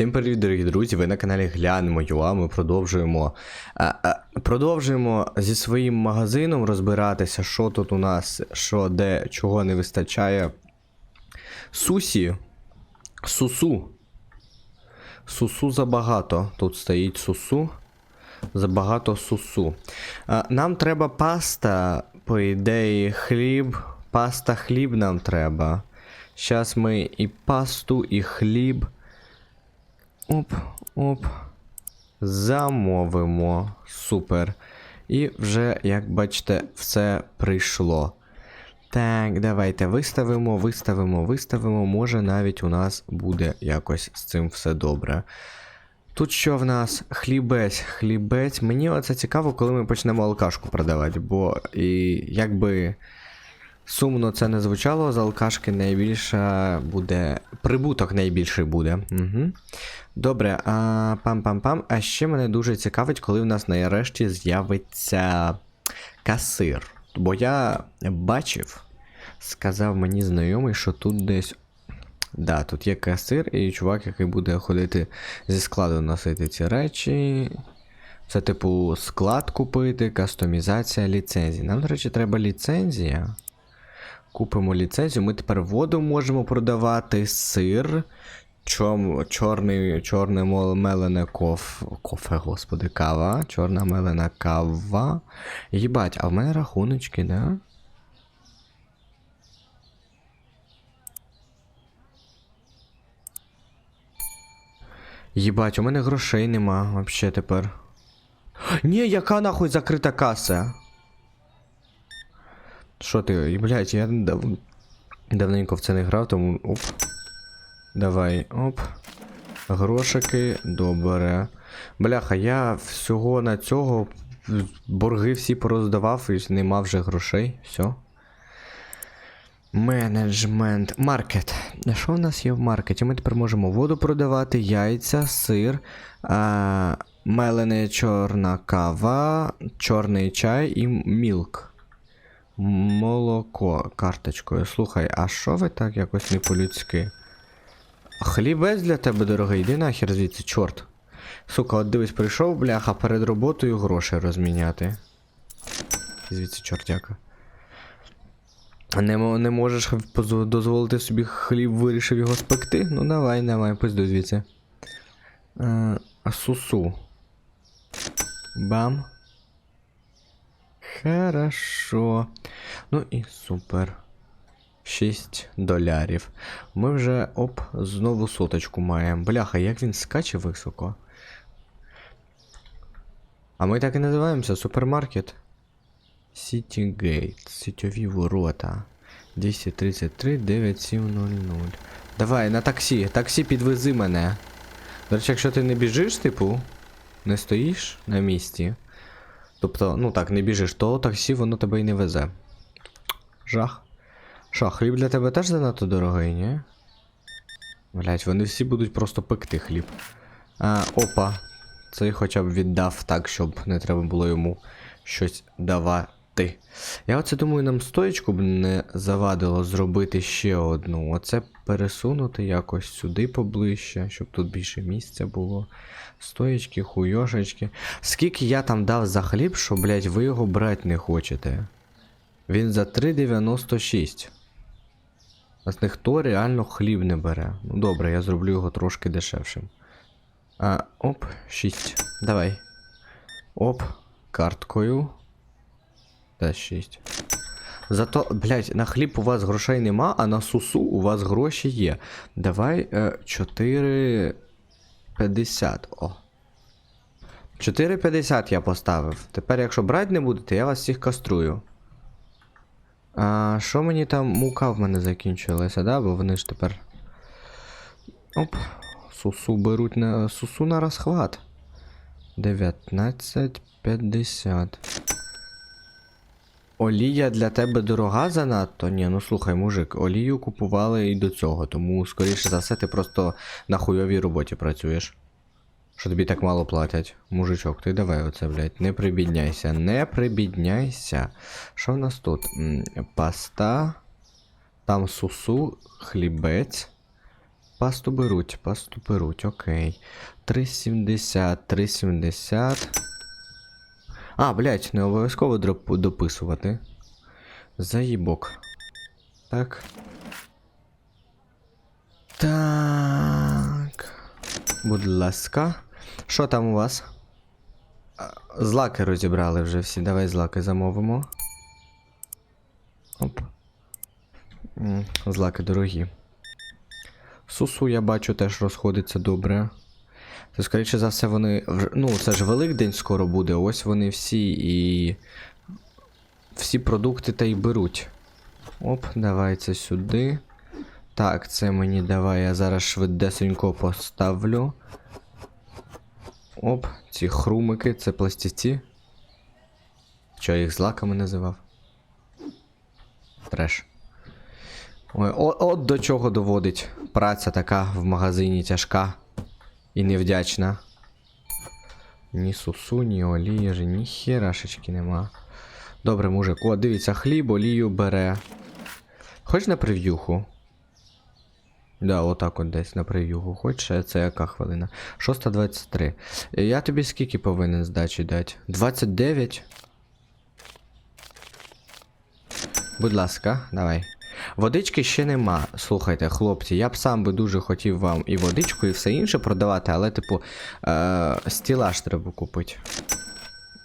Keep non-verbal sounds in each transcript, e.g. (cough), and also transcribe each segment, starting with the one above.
Всім привіт, дорогі друзі! Ви на каналі Глянемо ЮА. Ми продовжуємо. А, а, продовжуємо зі своїм магазином розбиратися, що тут у нас, що де, чого не вистачає. Сусі. Сусу. Сусу забагато. Тут стоїть сусу. Забагато сусу. А, нам треба паста, по ідеї, хліб. Паста, хліб нам треба. Зараз ми і пасту, і хліб. Оп, оп. Замовимо. Супер. І вже, як бачите, все прийшло. Так, давайте виставимо, виставимо, виставимо. Може навіть у нас буде якось з цим все добре. Тут що в нас? Хлібець, хлібець. Мені оце цікаво, коли ми почнемо алкашку продавати, бо і якби сумно це не звучало, з алкашки найбільше буде. Прибуток найбільший буде. Угу. Добре, а пам-пам-пам. А ще мене дуже цікавить, коли в нас нарешті з'явиться касир. Бо я бачив, сказав мені знайомий, що тут десь. Да, тут є касир і чувак, який буде ходити зі складу носити ці речі. Це, типу, склад купити, кастомізація ліцензії. Нам, до речі, треба ліцензія. Купимо ліцензію. Ми тепер воду можемо продавати, сир, чом, чорний, чорне мелене коф, кофе, господи, кава. Чорна мелена кава. Їбать, а в мене рахуночки, да? Їбать, у мене грошей нема вообще тепер. Ні, яка нахуй закрита каса? Що ти, блядь, я дав... давненько в це не грав, тому. Оп. Давай, оп. Грошики, добре. Бляха, я всього на цього борги всі пороздавав і нема вже грошей. Все. Менеджмент. Маркет. Що в нас є в маркеті? Ми тепер можемо воду продавати, яйця, сир, а, мелене чорна кава, чорний чай і мілк. Молоко карточкою. Слухай, а що ви так якось не по-людськи? Хлібець для тебе, дорогий, йди нахер звідси, чорт. Сука, от дивись, прийшов, бляха, перед роботою гроші розміняти. Звідси чортяка. Не, не можеш дозволити собі хліб, вирішив його спекти? Ну давай, давай, пиздуй звідси. Е, а сусу. Бам. Хорошо. Ну і супер. 6 долярів. Ми вже оп, знову соточку маємо. Бляха, як він скаче високо. А ми так і називаємося супермаркет. City Gate. Сітьові ворота. 233 9700. Давай, на таксі. Таксі підвези мене. До речі, якщо ти не біжиш, типу, не стоїш на місці. Тобто, ну так, не біжиш, то таксі воно тебе і не везе. Жах. Що, хліб для тебе теж занадто дорогий, ні? Блять, вони всі будуть просто пекти хліб. А, опа. Цей хоча б віддав так, щоб не треба було йому щось давати. Я оце думаю, нам стоечку б не завадило зробити ще одну. Оце пересунути якось сюди поближче, щоб тут більше місця було. Стоєчки, хуйошечки. Скільки я там дав за хліб, що, блять, ви його брати не хочете? Він за 3,96. Нас ніхто реально хліб не бере. Ну добре, я зроблю його трошки дешевшим. А, оп, 6. Давай. Оп, карткою. Та 6. Зато, блядь, на хліб у вас грошей нема, а на сусу у вас гроші є. Давай е, 4,50. О. 4,50 я поставив. Тепер, якщо брати не будете, я вас всіх каструю. А що мені там мука в мене закінчилася, да? Бо вони ж тепер. Оп. Сусу беруть на. Сусу на розхват. 19,50. Олія для тебе дорога занадто? Ні, ну слухай, мужик, олію купували і до цього, тому, скоріше за все, ти просто на хуйовій роботі працюєш. Що тобі так мало платять? Мужичок, ти давай оце, блядь, не прибідняйся, не прибідняйся. Що в нас тут? Паста, там сусу, хлібець. Пасту беруть, пасту беруть, окей. 3,70, 3,70. А, блядь, не обов'язково дописувати. Заїбок. Так. Так. Будь ласка. Що там у вас? Злаки розібрали вже всі. Давай злаки замовимо. Оп. Злаки дорогі. Сусу, я бачу, теж розходиться добре. Це, скоріше за все, вони. Ну, це ж Великдень скоро буде. Ось вони всі і. Всі продукти та й беруть. Оп, давай це сюди. Так, це мені давай, я зараз швидесенько поставлю. Оп, ці хрумики, це пластівці. Що я їх злаками називав? Треш. Ой, о, от до чого доводить. Праця така в магазині тяжка і невдячна. Ні сусу, ні олії, ні херашечки нема. Добре, мужик, о, дивіться, хліб, олію бере. Хоч на прев'юху? Да, отак от десь на прев'юху. Хоч це яка хвилина? 6.23. Е, Я тобі скільки повинен здачі дати? 29? Будь ласка, давай. Водички ще нема. Слухайте, хлопці, я б сам би дуже хотів вам і водичку, і все інше продавати, але, типу, е- стілаж треба купити.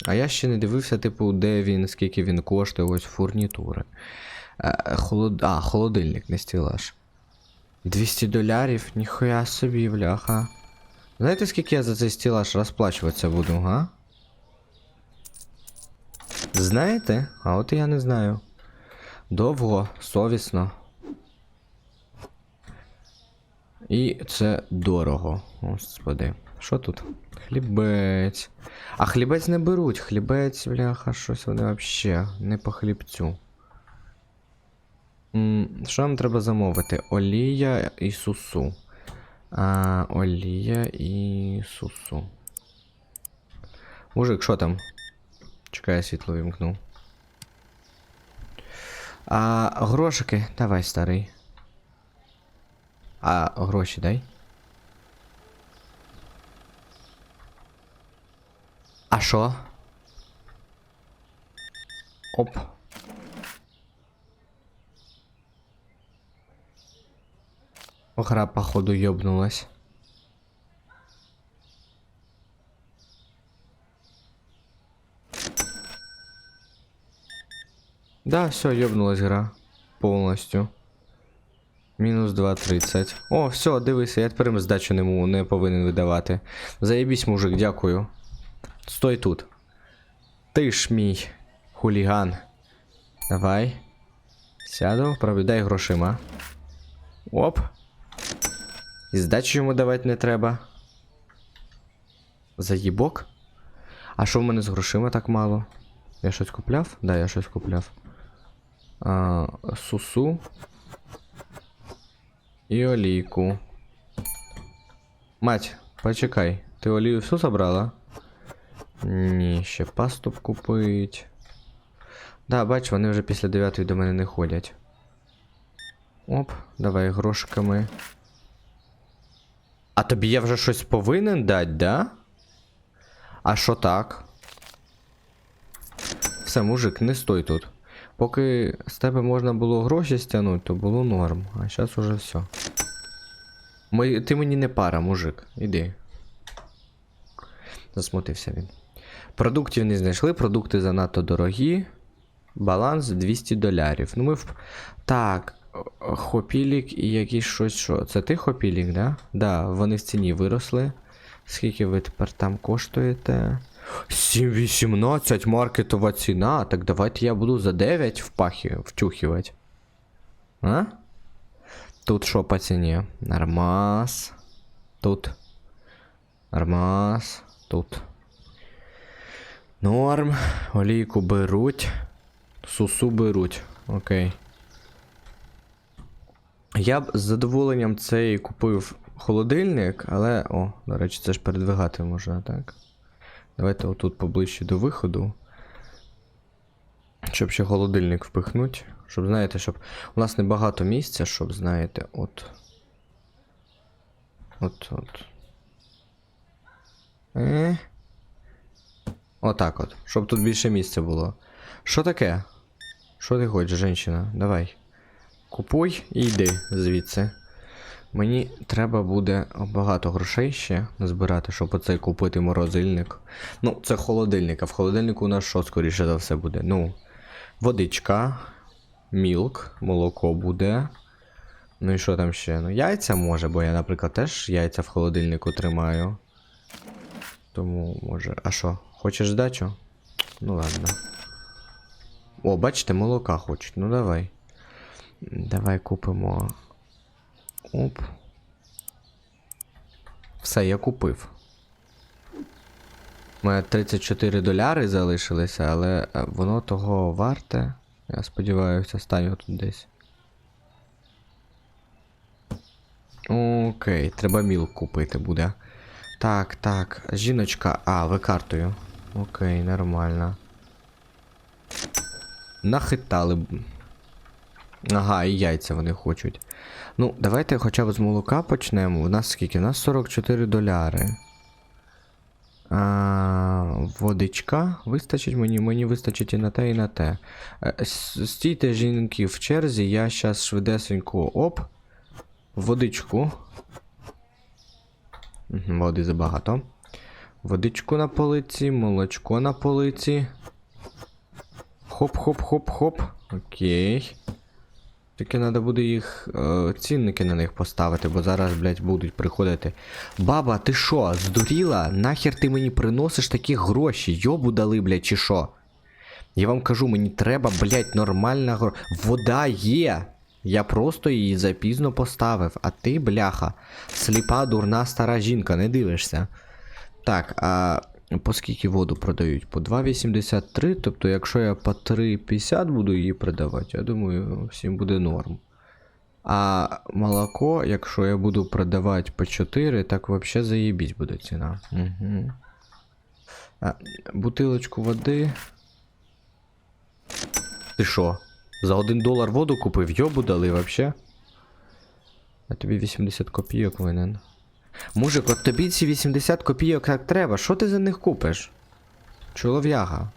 А я ще не дивився, типу, де він, скільки він коштує, ось фурнітури. Е- холод... А, холодильник, не стілаж. 200 долярів? Ніхуя собі, бляха. Знаєте, скільки я за цей стілаж розплачуватися буду, га? Знаєте? А от і я не знаю. Довго, совісно. І це дорого. Господи. Що тут? Хлібець. А хлібець не беруть. Хлібець, бляха, щось вони вообще не по хлібцю. Що нам треба замовити? Олія і сусу. А, олія і сусу. Мужик, що там? Чекай, я світло вімкнув. А грошики, давай, старий. А гроші дай. А що? Оп. Гра, походу, ёбнулась. Да, все, ёбнулась гра. Повністю. Мінус 2.30. О, все, дивися, я тепер здачу не, не повинен видавати. Заєбісь, мужик, дякую. Стой тут. Ти ж мій хуліган. Давай. Сяду, провідай грошима. Оп. І здачу йому давати не треба. Заїбок? А що в мене з грошима так мало? Я щось купляв? Да, я щось купляв. Сусу. І олійку. Мать, почекай. Ти олію всю забрала? Ні, ще пасту купить. Да, бач, вони вже після 9 до мене не ходять. Оп, давай грошиками. А тобі я вже щось повинен дати, да? А що так? Все, мужик, не стой тут. Поки з тебе можна було гроші стягнути, то було норм. А зараз уже все. Ми, ти мені не пара, мужик. Іди. Засмутився він. Продуктів не знайшли, продукти занадто дорогі. Баланс 200 долярів. Ну ми в. Так. Хопілік і якийсь щось що. Це ти хопілік, да? Да, вони в ціні виросли. Скільки ви тепер там коштуєте? 7,18 маркетова ціна. Так давайте я буду за 9 впахи, втюхивать. А? Тут що по ціні? Нормас. Тут. Нормас. Тут. Норм. Олійку беруть. Сусу беруть. Окей. Я б з задоволенням цей купив холодильник, але. О, до речі, це ж передвигати можна, так? Давайте отут поближче до виходу. Щоб ще холодильник впихнуть. Щоб, знаєте, щоб. У нас небагато місця, щоб, знаєте, от. От, от. Е. Отак от. Щоб тут більше місця було. Що таке? Що ти хочеш, жінка? Давай. Купуй і йди звідси. Мені треба буде багато грошей ще назбирати, щоб оцей купити морозильник. Ну, це холодильник, а в холодильнику у нас що скоріше за все буде? Ну, водичка, мілк, молоко буде. Ну і що там ще? Ну, яйця може, бо я, наприклад, теж яйця в холодильнику тримаю. Тому може. А що, хочеш здачу? Ну ладно. О, бачите, молока хочуть. Ну давай. Давай купимо. Оп. Все, я купив. У мене 34 доляри залишилися, але е, воно того варте. Я сподіваюся, стань тут десь. Окей, треба мілк купити буде. Так, так. Жіночка. А, ви картою. Окей, нормально. Нахитали. Ага, і яйця вони хочуть. Ну, давайте хоча б з молока почнемо. У нас скільки? У нас 44 доляри. А, водичка. Вистачить мені, мені вистачить і на те, і на те. Е, Стійте, жінки, в черзі, я щас швидесенько оп. Водичку. Води забагато. Водичку на полиці, молочко на полиці. Хоп-хоп-хоп-хоп. Окей. Тільки треба буде їх. Е, цінники на них поставити, бо зараз, блядь, будуть приходити. Баба, ти що, здуріла? Нахер ти мені приносиш такі гроші? Йобу дали, блядь, чи що? Я вам кажу, мені треба, блядь, нормальна гро... Вода є! Я просто її запізно поставив, а ти, бляха, сліпа, дурна стара жінка, не дивишся. Так, а по скільки воду продають? По 2,83, тобто, якщо я по 3,50 буду її продавати, я думаю, всім буде норм. А молоко, якщо я буду продавати по 4, так взагалі заєбіть буде ціна. Угу. А, бутилочку води. Ти що? За 1 долар воду купив, йобу дали вообще. А тобі 80 копійок винен. Мужик, от тобі ці 80 копійок як треба. Що ти за них купиш? Чолов'яга.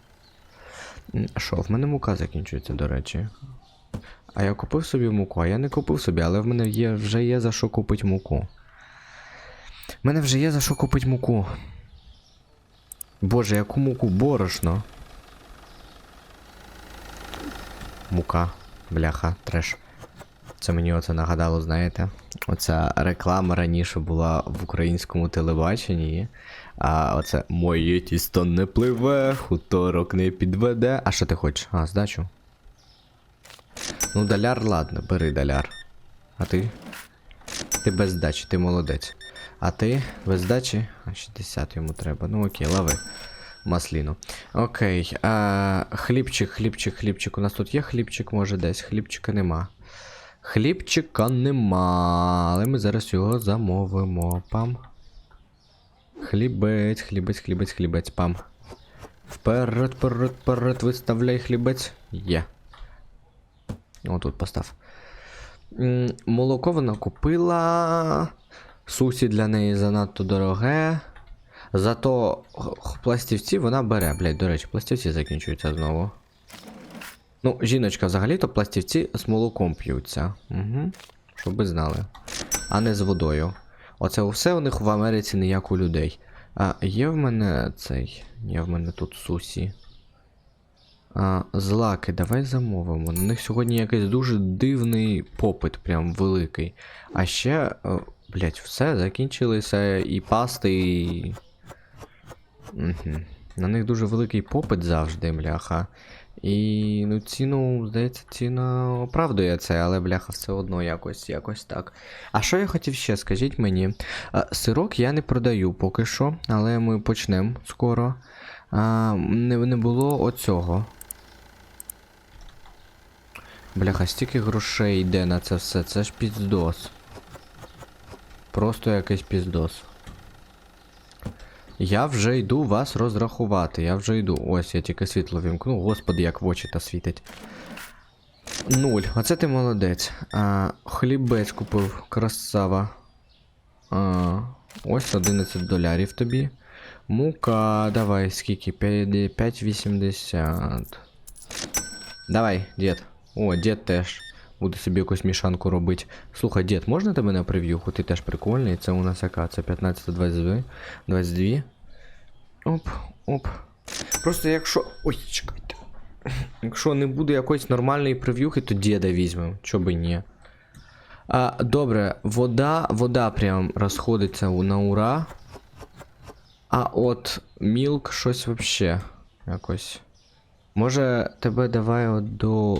Що, в мене мука закінчується, до речі. А я купив собі муку, а я не купив собі, але в мене є, вже є за що купити муку. В мене вже є за що купити муку. Боже, яку муку? Борошно. Мука, бляха, треш. Це мені оце нагадало, знаєте. Оця реклама раніше була в українському телебаченні. А оце моє тісто не пливе, хуторок не підведе. А що ти хочеш? А, здачу. Ну, доляр, ладно, бери доляр. А ти? Ти без здачі, ти молодець. А ти без здачі? А 60 йому треба. Ну окей, лови. Масліну. Окей. А, хлібчик, хлібчик, хлібчик. У нас тут є хлібчик, може десь. Хлібчика нема. Хлібчика нема. Але ми зараз його замовимо. Пам. Хлібець, хлібець, хлібець, хлібець, пам. Вперед, вперед, вперед, виставляй хлібець. Є. О, тут постав. Молоко вона купила. Сусі для неї занадто дороге. Зато пластівці вона бере. Блять, до речі, пластівці закінчуються знову. Ну, жіночка, взагалі-то пластівці з молоком п'ються. Угу. Щоб ви знали. А не з водою. Оце все у них в Америці не як у людей. А є в мене цей. Є в мене тут сусі. А, злаки, давай замовимо. На них сьогодні якийсь дуже дивний попит, прям великий. А ще, блять, все, закінчилися і пасти, і. Угу. На них дуже великий попит завжди, бляха. І ну, ціну, здається, ціна оправдує це, але бляха все одно якось, якось так. А що я хотів ще, скажіть мені? А, сирок я не продаю поки що, але ми почнемо скоро. А, не, не було оцього. Бляха, стільки грошей йде на це все, це ж піздос. Просто якийсь піздос. Я вже йду вас розрахувати, я вже йду. Ось я тільки світло вімкну. Господи, як в очі та світить. Нуль. Оце ти молодець. А, хлібець купив, красава. А, ось 11 долярів тобі. Мука, давай, скільки? 5 5,80. Давай, дід. О, дід теж. Буде собі якусь мішанку робити. Слухай, дід, можна тебе на прев'юху? Ти теж прикольний. Це у нас яка? Це 15 22. 22. Оп, оп. Просто якщо. Ой, чекайте. (laughs) Якщо не буде якоїсь нормальної прев'юхи, то діда візьмемо. Чо би ні. А, добре, вода, вода прям розходиться на ура. А от мілк щось вообще якось. Може тебе давай от до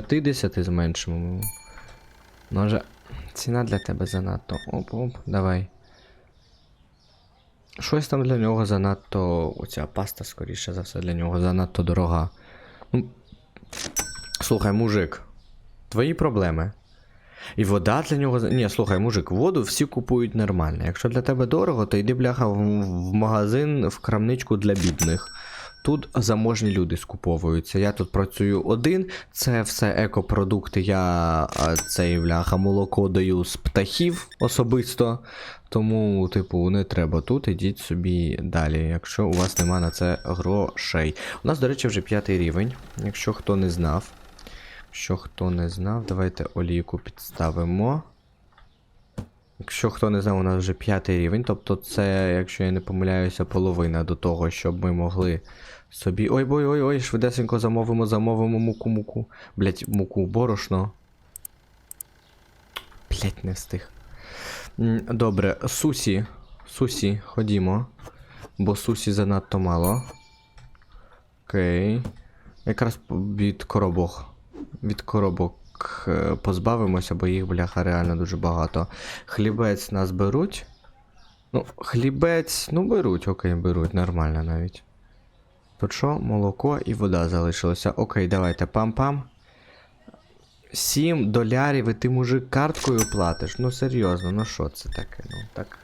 3,50 зменшимо. Може. Ціна для тебе занадто. Оп-оп, давай. Щось там для нього занадто. Оця паста, скоріше за все, для нього занадто дорога. Ну. Слухай, мужик. Твої проблеми. І вода для нього. Ні, слухай, мужик, воду всі купують нормально. Якщо для тебе дорого, то йди бляха в магазин, в крамничку для бідних. Тут заможні люди скуповуються. Я тут працюю один, це все екопродукти. Я цей бляха молоко даю з птахів особисто. Тому, типу, не треба тут, ідіть собі далі, якщо у вас нема на це грошей. У нас, до речі, вже п'ятий рівень, якщо хто не знав. Якщо хто не знав, давайте олійку підставимо. Якщо хто не знав, у нас вже п'ятий рівень. Тобто це, якщо я не помиляюся, половина до того, щоб ми могли собі. Ой ой ой ой, швидесенько замовимо, замовимо муку муку. Блять, муку, борошно. Блять, не встиг. Добре, Сусі. Сусі, ходімо. Бо Сусі занадто мало. Окей. Якраз від коробок. Від коробок е, позбавимося, бо їх, бляха, реально дуже багато. Хлібець нас беруть. Ну, хлібець, ну беруть, окей, беруть, нормально навіть. Тут що? Молоко і вода залишилося. Окей, давайте пам-пам. 7 долярів і ти мужик карткою платиш. Ну серйозно, ну що це таке? Ну так.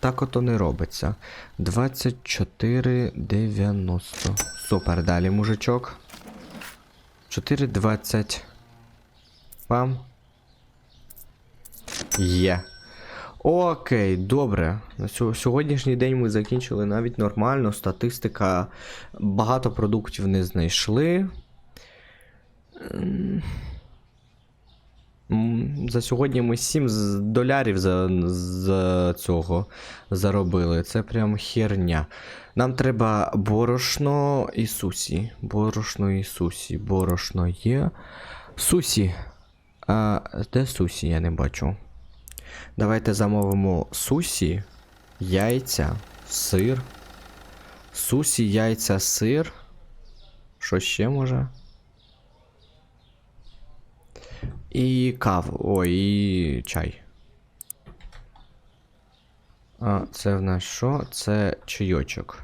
Так ото не робиться. 24,90. Супер, далі, мужичок. 4,20. Пам. Є. Окей, добре. На сьогоднішній день ми закінчили навіть нормально. Статистика. Багато продуктів не знайшли. За сьогодні ми 7 долярів за, за цього заробили. Це прям херня. Нам треба борошно і сусі. Борошно і сусі. Борошно є. Сусі. А де сусі? Я не бачу. Давайте замовимо сусі, яйця, сир. Сусі, яйця, сир. Що ще може? І каву. Ой, і чай. А, це в нас що? Це чайочок.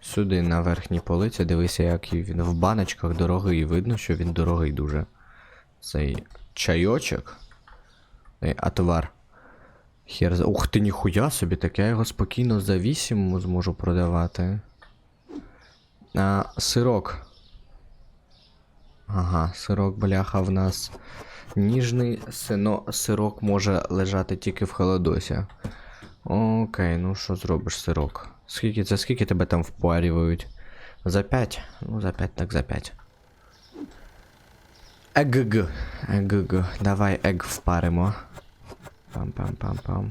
Сюди на верхній полиці, дивися, який він в баночках дорогий. Видно, що він дорогий дуже. Цей чайочок. А товар. Хер. Ух ти, ніхуя собі, так я його спокійно за 8 зможу продавати. А, сирок. Ага, сирок, бляха, в нас ніжний, сино, сирок може лежати тільки в холодосі. Окей, ну що зробиш, сирок? Скільки це скільки тебе там впарюють? За 5? Ну, за 5, так за 5. Ег. Ег. Давай ег впаримо. Пам-пам-пам-пам.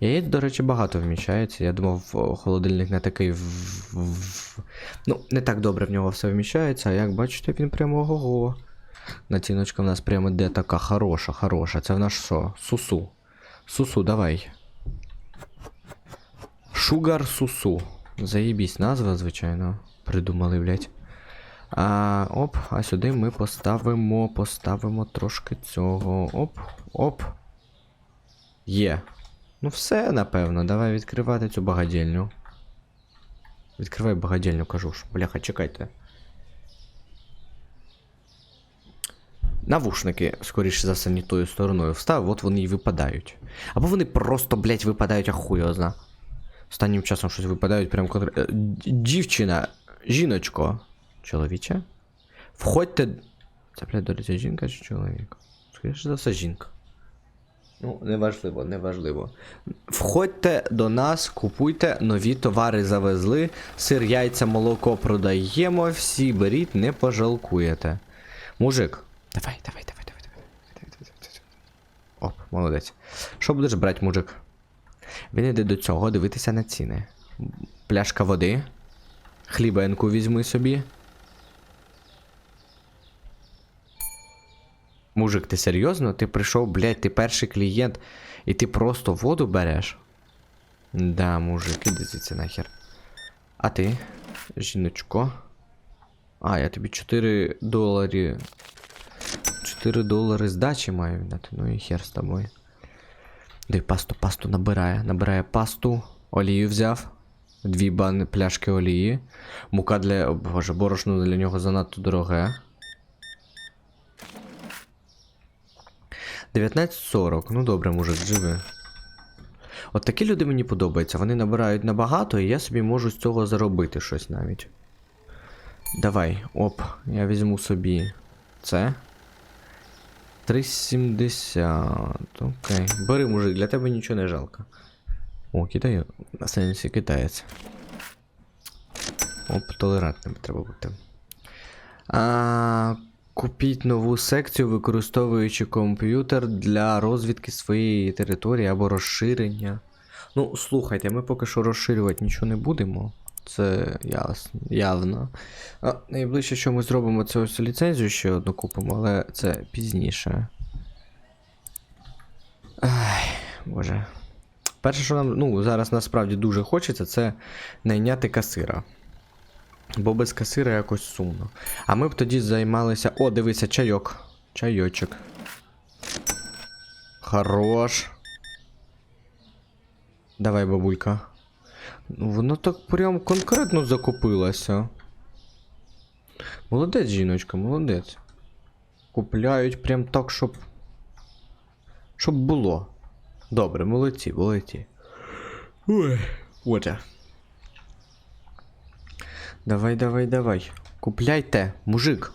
Яєць, до речі, багато вміщається. Я думав, холодильник не такий в- Ну, не так добре в нього все вміщається, а як бачите, він прямо ого-го. Націночка в нас прямо де така хороша, хороша. Це в нас що? Сусу. Сусу, давай. Шугар Сусу. Заєбісь назва, звичайно. Придумали, блять. А, оп, а сюди ми поставимо, поставимо трошки цього. Оп, оп. Є. Ну все, напевно. Давай відкривати цю багадільню. Відкривай багадільню, кажу ж. Бляха, чекайте. Навушники, скоріше за все, не тою стороною встав, от вони і випадають. Або вони просто, блять, випадають, а хуй його зна. Останнім часом щось випадають прям конкретно. Е, Дівчина, жіночко. Чоловіче? Входьте. Це, блядь, до речі, жінка чи чоловік? Скоріше за все, жінка. Ну, неважливо, неважливо. Входьте до нас, купуйте, нові товари завезли, сир, яйця, молоко продаємо, всі беріть, не пожалкуєте. Мужик, давай, давай, давай, давай, давай. давай, давай, давай. Оп, молодець. Що будеш брати, мужик? Він іде до цього дивитися на ціни. Пляшка води. Хлібенку візьми собі. Мужик, ти серйозно? Ти прийшов, блядь, ти перший клієнт, і ти просто воду береш? Да, мужик, іди звідси нахер. А ти, жіночко? А, я тобі 4 долари. 4 долари здачі маю віддати. Ну і хер з тобою. Дай пасту, пасту набирає. Набирає пасту. Олію взяв. Дві бани пляшки олії. Мука для. О, боже, борошно для нього занадто дороге. 19.40. Ну добре, мужик, живи. От такі люди мені подобаються. Вони набирають набагато, і я собі можу з цього заробити щось навіть. Давай, оп, я візьму собі це. 3,70. Окей. Бери, мужик, для тебе нічого не жалко. О, китаю. На сенсі китаєць. Оп, толерантним треба бути. А, купіть нову секцію, використовуючи комп'ютер для розвідки своєї території або розширення. Ну, слухайте, ми поки що розширювати нічого не будемо. Це ясно, явно. А, найближче, що ми зробимо, це ось ліцензію ще одну купимо, але це пізніше. Ай, боже. Перше, що нам ну, зараз насправді дуже хочеться, це найняти касира. Бо без касира якось сумно. А ми б тоді займалися. О, дивися, чайок. Чайочок. Хорош. Давай, бабулька. Ну, воно так прям конкретно закупилося. Молодець, жіночка, молодець. Купляють прям так, щоб. Щоб було. Добре, молодці, молодці. Ой, Отже. Давай, давай, давай. Купляйте, мужик.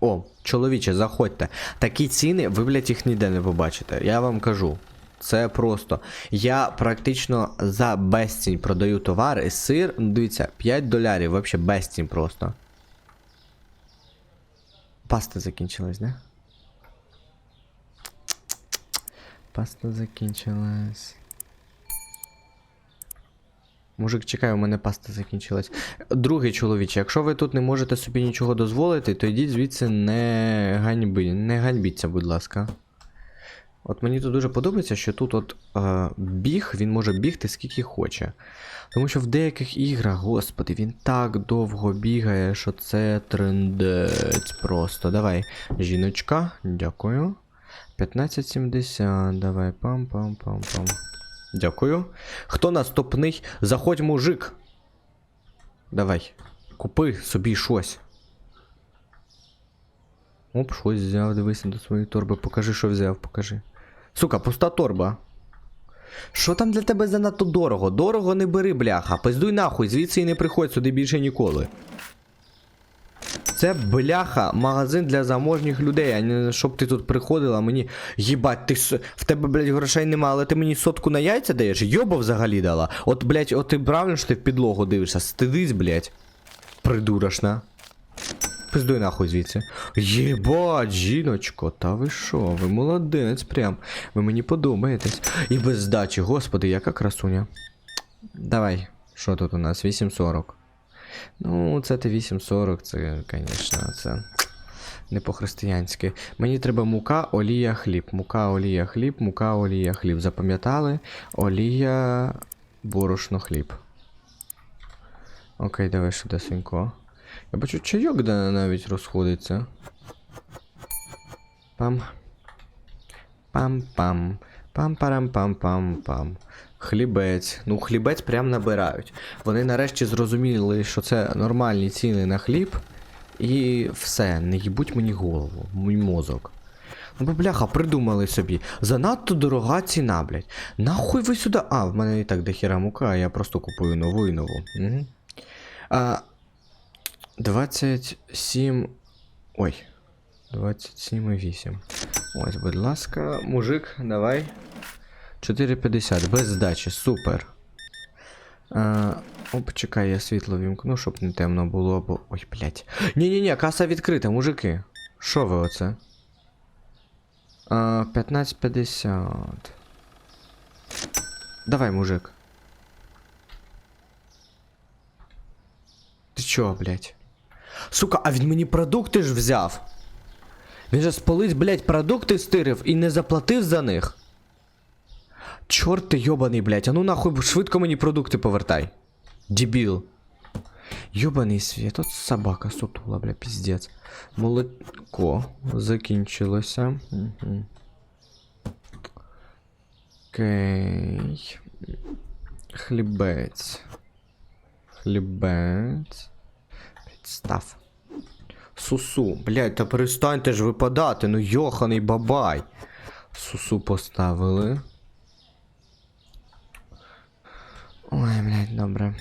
О, чоловіче, заходьте. Такі ціни, ви, блядь, їх ніде не побачите. Я вам кажу. Це просто. Я практично за безцінь продаю товари. Сир, ну, дивіться, 5 долярів, вообще безцінь просто. Паста закінчилась, да? Паста закінчилась. Мужик, чекай, у мене паста закінчилась. Другий чоловіче, якщо ви тут не можете собі нічого дозволити, то йдіть звідси не ганьби, не ганьбіться, будь ласка. От мені тут дуже подобається, що тут от е, біг, він може бігти скільки хоче. Тому що в деяких іграх, господи, він так довго бігає, що це трендець просто. Давай, жіночка, дякую. 1570, давай, пам-пам-пам-пам. Дякую. Хто наступний? Заходь, мужик. Давай. Купи собі щось. Оп, щось взяв, дивися до своєї торби. Покажи, що взяв, покажи. Сука, пуста торба. Що там для тебе занадто дорого? Дорого не бери, бляха. Пиздуй нахуй, звідси і не приходь сюди більше ніколи. Це бляха, магазин для заможніх людей, а не щоб ти тут приходила мені. Їбать, ти в тебе, блядь, грошей нема, але ти мені сотку на яйця даєш? Йоба взагалі дала. От, блядь, от ти правильно, що ти в підлогу дивишся, стидись, блядь. Придурашна. Пиздуй нахуй звідси. Єбать, жіночко, та ви що? Ви молодець прям. Ви мені подобаєтесь. І без здачі, господи, яка красуня. Давай, що тут у нас? 8.40. Ну, це ти 8.40, це, звісно, це не по-християнськи. Мені треба мука, олія, хліб. Мука, олія, хліб, мука, олія, хліб. Запам'ятали? Олія, борошно, хліб. Окей, давай швидесенько. Я бачу, чайок да, навіть розходиться. Пам. Пам-пам. Пам-парам-пам-пам-пам. Хлібець. Ну, хлібець прям набирають. Вони нарешті зрозуміли, що це нормальні ціни на хліб. І все, не їбуть мені голову, мій мозок. Ну, бо бляха, придумали собі. Занадто дорога ціна, блядь. Нахуй ви сюди. А, в мене і так дохіра мука, я просто купую нову і нову. Угу. А, 27. Ой. 27,8. Ось, будь ласка, мужик, давай. 4,50, без здачі, супер. А, оп, чекай, я світло вімкну, щоб не темно було, бо. Ой, блядь. Ні-ні-ні, каса відкрита, мужики. Що ви оце? А, 15,50. Давай, мужик. Ти чо, блядь? Сука, а він мені продукти ж взяв. Він же спалить, блядь, продукти стирив і не заплатив за них. Чорт ти йобаний, блядь, а ну нахуй швидко мені продукти повертай. Дебіл. Йобаний світ, от собака сутула, бля, піздець. Молоко закінчилося. Угу. Окей. Хлібець. Хлібець. Підстав. Сусу. Блядь, та перестаньте ж випадати, ну йоханий бабай. Сусу поставили. Ой, блядь, добре.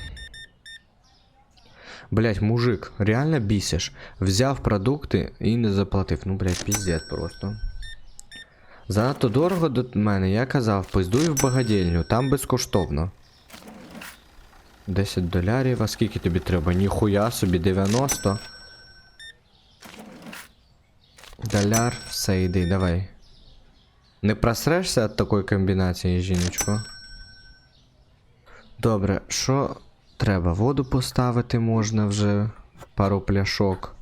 Блядь, мужик, реально бісиш. Взяв продукти і не заплатив. Ну, блядь, піздець просто. Занадто дорого до мене, я казав, пиздуй в багадільню, там безкоштовно. 10 долярів, а скільки тобі треба? Ніхуя собі 90. Доляр, все, йди, давай. Не просрешся від такої комбінації, жіночко? Добре, що треба? Воду поставити можна вже. Пару пляшок.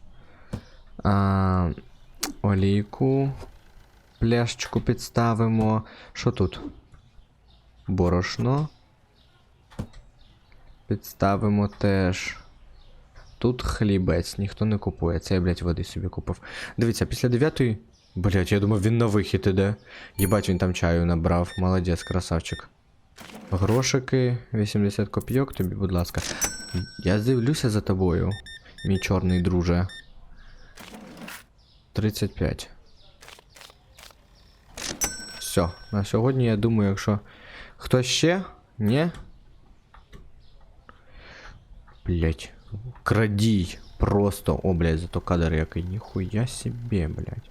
А, олійку. Пляшечку підставимо. Що тут? Борошно. Підставимо теж. Тут хлібець, ніхто не купує. Це я, блядь, води собі купив. Дивіться, після дев'ятої. Блядь, я думав, він на вихід іде. Єбать, він там чаю набрав. Молодець, красавчик. Грошики, 80 копійок тобі, будь ласка. Я дивлюся за тобою, мій чорний друже. 35. Все, на сьогодні я думаю, якщо хтось ще? Ні? Блять. Крадій. Просто. О, блядь, зато кадр який. Ніхуя собі, блядь.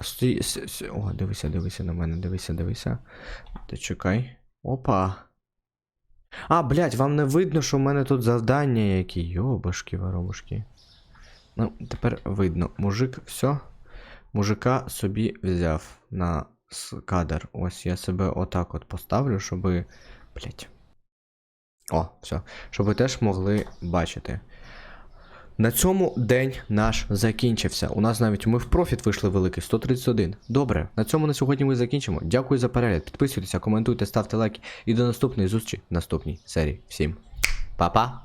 Стой, с, с, о, дивися, дивися на мене, дивися, дивися. Ти чекай. Опа. А, блядь, вам не видно, що в мене тут завдання які. Йобашки, воробушки. Ну, тепер видно. Мужик, все. Мужика собі взяв на кадр. Ось я себе отак от поставлю, щоби. Блять. О, все. Щоб ви теж могли бачити. На цьому день наш закінчився. У нас навіть ми в профіт вийшли великий 131. Добре, на цьому на сьогодні ми закінчимо. Дякую за перегляд. Підписуйтеся, коментуйте, ставте лайки. І до наступної зустрічі в наступній серії. Всім па-па!